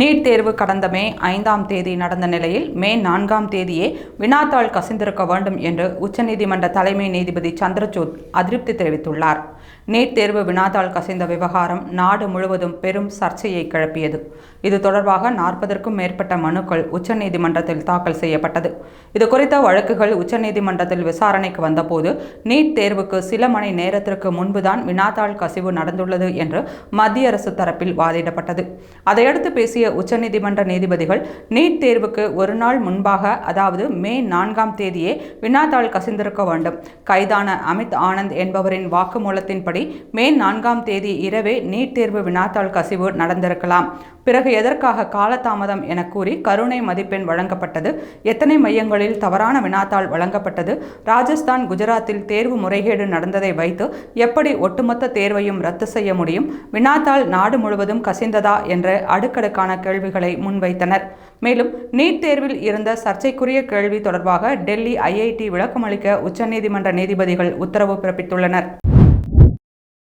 NEET தேர்வு கடந்த மே ஐந்தாம் தேதி நடந்த நிலையில் மே நான்காம் தேதியே வினாத்தாள் கசிந்திருக்க வேண்டும் என்று உச்சநீதிமன்ற தலைமை நீதிபதி சந்திரசூட் அதிருப்தி தெரிவித்துள்ளார். நீட் தேர்வு வினாத்தாள் கசிந்த விவகாரம் நாடு முழுவதும் பெரும் சர்ச்சையை கிளப்பியது. இது தொடர்பாக நாற்பதற்கும் மேற்பட்ட மனுக்கள் உச்சநீதிமன்றத்தில் தாக்கல் செய்யப்பட்டது. இது குறித்த வழக்குகள் உச்சநீதிமன்றத்தில் விசாரணைக்கு வந்தபோது நீட் தேர்வுக்கு சில மணி நேரத்திற்கு முன்புதான் வினாத்தாள் கசிவு நடந்துள்ளது என்று மத்திய அரசு தரப்பில் வாதிடப்பட்டது. அதையடுத்து பேசிய உச்சநீதிமன்ற நீதிபதிகள் நீட் தேர்வுக்கு ஒரு நாள் முன்பாக அதாவது மே நான்காம் தேதியே வினாத்தாள் கசிந்திருக்க வேண்டும். கைதான அமித் ஆனந்த் என்பவரின் வாக்குமூலத்தின் வாக்குமூலத்தின்படி மே நான்காம் தேதி இரவே நீட் தேர்வு வினாத்தாள் கசிவு நடந்திருக்கலாம். பிறகு எதற்காக காலதாமதம் என கூறி கருணை மதிப்பெண் வழங்கப்பட்டது. எத்தனை மையங்களில் தவறான வினாத்தாள் வழங்கப்பட்டது. ராஜஸ்தான் குஜராத்தில் தேர்வு முறைகேடு நடந்ததை வைத்து எப்படி ஒட்டுமொத்த தேர்வையும் ரத்து செய்ய முடியும். வினாத்தாள் நாடு முழுவதும் கசிந்ததா என்ற அடுக்கடுக்கான கேள்விகளை முன்வைத்தனர். மேலும் நீட் தேர்வில் இருந்த சர்ச்சைக்குரிய கேள்வி தொடர்பாக டெல்லி ஐஐடி விளக்கமளிக்க உச்சநீதிமன்ற நீதிபதிகள் உத்தரவு பிறப்பித்துள்ளனர்.